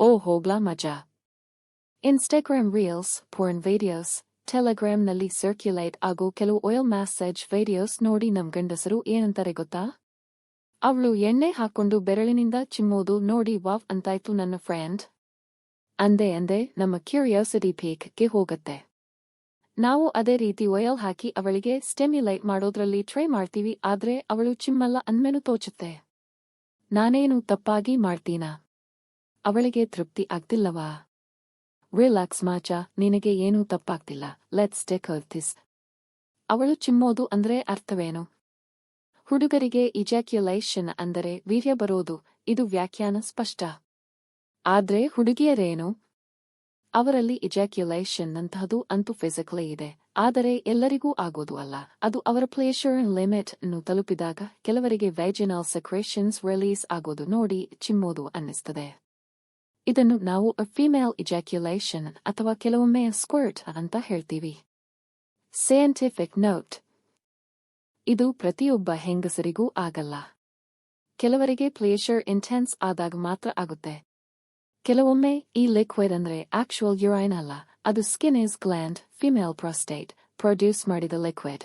ಓ ಹೋಗ್ಲಾ ಮಜಾ. Instagram reels porn videos ಟೆಲಗ್ರಾಮ್ನಲ್ಲಿ ಸರ್ಕ್ಯುಲೇಟ್ ಆಗೋ ಕೆಲವು ಆಯಿಲ್ ಮ್ಯಾಸೇಜ್ ವಿಡಿಯೋಸ್ ನೋಡಿ ನಮ್ ಗಂಡಸರು ಏನಂತಾರೆ ಗೊತ್ತಾ? ಅವಳು ಎಣ್ಣೆ ಹಾಕೊಂಡು ಬೆರಳಿನಿಂದ ಚಿಮ್ಮೋದು ನೋಡಿ ವಾವ್ ಅಂತಾಯ್ತು ನನ್ನ ಫ್ರೆಂಡ್ ಅಂದೆ ಅಂದೆ ನಮ್ಮ ಕ್ಯೂರಿಯಾಸಿಟಿ ಪೀಕ್ಗೆ ಹೋಗತ್ತೆ. ನಾವು ಅದೇ ರೀತಿ ಒಯಲ್ ಹಾಕಿ ಅವಳಿಗೆ ಸ್ಟೆಮ್ಯುಲೈಟ್ ಮಾಡೋದ್ರಲ್ಲಿ ಟ್ರೈ ಮಾಡ್ತೀವಿ ಆದ್ರೆ ಅವಳು ಚಿಮ್ಮಲ್ಲ ಅಂದ್ಮೇನು ತೋಚುತ್ತೆ. ನಾನೇನು ತಪ್ಪಾಗಿ ಮಾಡ್ತೀನಾ? ಅವಳಿಗೆ ತೃಪ್ತಿ ಆಗ್ತಿಲ್ಲವಾ? ರಿಲ್ಯಾಕ್ಸ್ ಮಾಚ, ನಿನಗೆ ಏನೂ ತಪ್ಪಾಗ್ತಿಲ್ಲ. ಲೆಟ್ಸ್ ಟೇಕ್ ದಿಸ್ ಅವಳು ಚಿಮ್ಮೋದು ಅಂದ್ರೆ ಅರ್ಥವೇನು? ಹುಡುಗರಿಗೆ ಇಜಾಕ್ಯುಲೈಷನ್ ಅಂದರೆ ವೀರ್ಯ ಬರೋದು. ಇದು ವ್ಯಾಖ್ಯಾನ ಸ್ಪಷ್ಟ. ಆದ್ರೆ ಹುಡುಗಿಯರೇನು? ಅವರಲ್ಲಿ ಇಜಾಕ್ಯುಲೈಷನ್ ನಂತಹದು ಅಂತೂ ಫಿಸಿಕಲಿ ಇದೆ. ಆದರೆ ಎಲ್ಲರಿಗೂ ಆಗೋದು ಅಲ್ಲ. ಅದು ಅವರ ಪ್ಲೇಷರ್ ಲಿಮಿಟ್ ಅನ್ನು ತಲುಪಿದಾಗ ಕೆಲವರಿಗೆ ವೈಜಿನಲ್ ಸೆಕ್ರೇಷನ್ಸ್ ರಿಲೀಸ್ ಆಗೋದು ನೋಡಿ ಚಿಮ್ಮೋದು ಅನ್ನಿಸ್ತದೆ. ಇದನ್ನು ನಾವು ಫಿಮೇಲ್ ಇಜಾಕ್ಯುಲೇಷನ್ ಅಥವಾ ಕೆಲವೊಮ್ಮೆ ಸ್ಕ್ವರ್ಟ್ ಅಂತ ಹೇಳ್ತೀವಿ. ಸೈಂಟಿಫಿಕ್ ನೋಟ್ ಇದು ಪ್ರತಿಯೊಬ್ಬ ಹೆಂಗಸರಿಗೂ ಆಗಲ್ಲ. ಕೆಲವರಿಗೆ ಪ್ಲೇಷರ್ ಇಂಟೆನ್ಸ್ ಆದಾಗ ಮಾತ್ರ ಆಗುತ್ತೆ. ಕೆಲವೊಮ್ಮೆ ಈ ಲಿಕ್ವಿಡ್ ಅಂದ್ರೆ ಆಕ್ಚುಯಲ್ ಯುರೈನ್ ಅಲ್ಲ, ಅದು skin is gland female prostate produce ಮಾಡಿದ ಲಿಕ್ವಿಡ್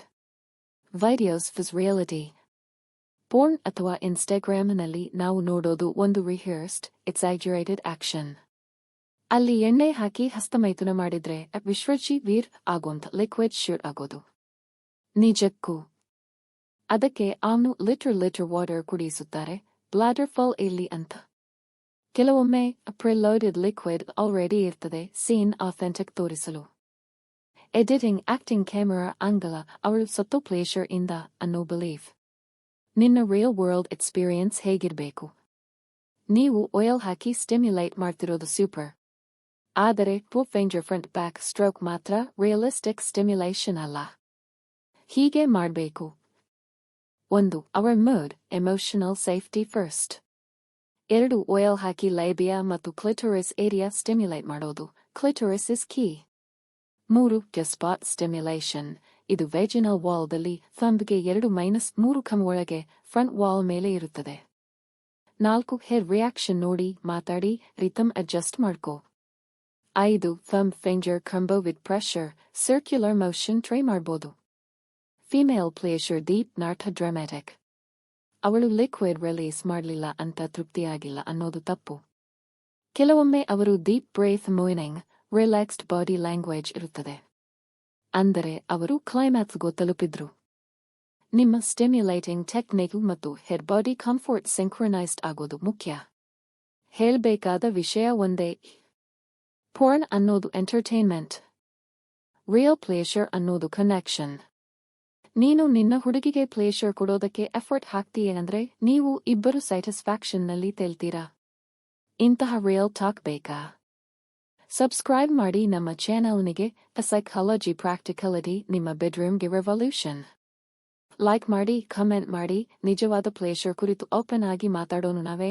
ವೈಡಿಯೋಸ್ ಫಿಸ್ ರಿಯಾಲಿಟಿ ಪೋರ್ನ್ ಅಥವಾ ಇನ್ಸ್ಟಾಗ್ರಾಮ್ನಲ್ಲಿ ನಾವು ನೋಡೋದು ಒಂದು ರಿಹರ್ಸ್ಡ್ ಎಕ್ಸೈಜುರೇಟೆಡ್ ಆಕ್ಷನ್ ಅಲ್ಲಿ ಎಣ್ಣೆ ಹಾಕಿ ಹಸ್ತಮೈಥುನ ಮಾಡಿದ್ರೆ ವಿಶ್ವಜಿ ವೀರ್ ಆಗೋಂತ ಲಿಕ್ವಿಡ್ ಶೂಟ್ ಆಗೋದು. ನಿಜಕ್ಕೂ. ಅದಕ್ಕೆ ಅವನು ಲಿಟರ್ ಲಿಟರ್ ವಾಟರ್ ಕುಡಿಸುತ್ತಾರೆ ಬ್ಲಾಡರ್ ಫಾಲ್ ಇಲ್ಲಿ ಅಂತ ಕೆಲವೊಮ್ಮೆ ಪ್ರಿಲೋಡೆಡ್ ಲಿಕ್ವಿಡ್ ಆಲ್ರೆಡಿ ಇರ್ತದೆ ಸೀನ್ ಅಥೆಂಟಿಕ್ ತೋರಿಸಲು. ಎಡಿಟಿಂಗ್ ಆಕ್ಟಿಂಗ್ ಕ್ಯಾಮೆರಾ ಅಂಗಲ ಅವಳು ಸತ್ತು ಪ್ಲೇಷರ್ ಇಂದ ಅನ್ನೋ ಬಿಲೀಫ್ ನಿನ್ನ ರಿಯಲ್ ವರ್ಲ್ಡ್ ಎಕ್ಸ್ಪೀರಿಯನ್ಸ್ ಹೇಗಿರಬೇಕು? ನೀವು ಆಯಿಲ್ ಹಾಕಿ ಸ್ಟಿಮ್ಯುಲೇಟ್ ಮಾಡ್ತಿರೋದು ಸೂಪರ್ ಆದರೆ two finger front back stroke ಮಾತ್ರ ರಿಯಲಿಸ್ಟಿಕ್ ಸ್ಟಿಮ್ಯುಲೇಷನ್ ಅಲ್ಲ. ಹೀಗೆ ಮಾಡಬೇಕು. ಒಂದು hour mood emotional safety first ಎರಡು ಆಯಿಲ್ ಹಾಕಿ ಲೈಬಿಯಾ ಮತ್ತು ಕ್ಲಿಟೋರಿಸ್ ಏರಿಯಾ ಸ್ಟಿಮ್ಯುಲೇಟ್ ಮಾಡೋದು. ಕ್ಲಿಟೋರಿಸ್ ಇಸ್ ಕೀ ಮೂರು ಡೆಸ್ಪಾಟ್ ಸ್ಟಿಮ್ಯುಲೇಷನ್ ಇದು ವೆಜಿನಲ್ ವಾಲ್ದಲ್ಲಿ ಥಂಬ್ಗೆ ಎರಡು ಮೈನಸ್ ಮೂರು ಕಮ್ ಒಳಗೆ ಫ್ರಂಟ್ ವಾಲ್ ಮೇಲೆ ಇರುತ್ತದೆ. ನಾಲ್ಕು ಹೇರ್ ರಿಯಾಕ್ಷನ್ ನೋಡಿ, ಮಾತಾಡಿ ರಿತಮ್ ಅಡ್ಜಸ್ಟ್ ಮಾಡ್ಕೋ. ಐದು thumb finger combo with pressure circular motion try ಮಾಡ್ಬೋದು. Female pleasure deep not dramatic ಅವಳು ಲಿಕ್ವಿಡ್ ರಿಲೀಸ್ ಮಾಡಲಿಲ್ಲ ಅಂತ ತೃಪ್ತಿಯಾಗಿಲ್ಲ ಅನ್ನೋದು ತಪ್ಪು. ಕೆಲವೊಮ್ಮೆ ಅವರು ಡೀಪ್ ಬ್ರೇತ್ ಮೂವಿನಿಂಗ್ ರಿಲ್ಯಾಕ್ಸ್ಡ್ ಬಾಡಿ ಲ್ಯಾಂಗ್ವೇಜ್ ಇರುತ್ತದೆ. ಅಂದರೆ ಅವರು ಕ್ಲೈಮ್ಯಾಕ್ಸ್ಗೂ ತಲುಪಿದ್ರು. ನಿಮ್ಮ ಸ್ಟಿಮ್ಯುಲೇಟಿಂಗ್ ಟೆಕ್ನಿಕ್ ಮತ್ತು ಹೆಡ್ ಬಾಡಿ ಕಂಫರ್ಟ್ ಸಿಂಕ್ರೊನೈಸ್ಡ್ ಆಗೋದು ಮುಖ್ಯ. ಹೇಳಬೇಕಾದ ವಿಷಯ ಒಂದೇ. ಪೋರ್ನ್ ಅನ್ನೋದು ಎಂಟರ್ಟೈನ್ಮೆಂಟ್. ರಿಯಲ್ ಪ್ಲೇಷರ್ ಅನ್ನೋದು ಕನೆಕ್ಷನ್ ನೀನು ನಿನ್ನ ಹುಡುಗಿಗೆ ಪ್ಲೇಷರ್ ಕೊಡೋದಕ್ಕೆ ಎಫರ್ಟ್ ಹಾಕ್ತೀಯೇನಂದ್ರೆ ನೀವು ಇಬ್ಬರು ಸ್ಯಾಟಿಸ್ಫ್ಯಾಕ್ಷನ್ನಲ್ಲಿ ತೇಳ್ತೀರಾ ಇಂತಹ ರಿಯಲ್ ಟಾಕ್ ಬೇಕಾ? ಸಬ್ಸ್ಕ್ರೈಬ್ ಮಾಡಿ ನಮ್ಮ ಚಾನೆಲ್ನಿಗೆ ಸೈಕಾಲಜಿ ಪ್ರಾಕ್ಟಿಕಲಿಟಿ ನಿಮ್ಮ ಬೆಡ್ರೂಮ್ಗೆ ರೆವಲ್ಯೂಷನ್ ಲೈಕ್ ಮಾಡಿ ಕಮೆಂಟ್ ಮಾಡಿ, ನಿಜವಾದ ಪ್ಲೇಷರ್ ಕುರಿತು ಓಪನ್ ಆಗಿ ಮಾತಾಡೋಣ ನಾವೇ.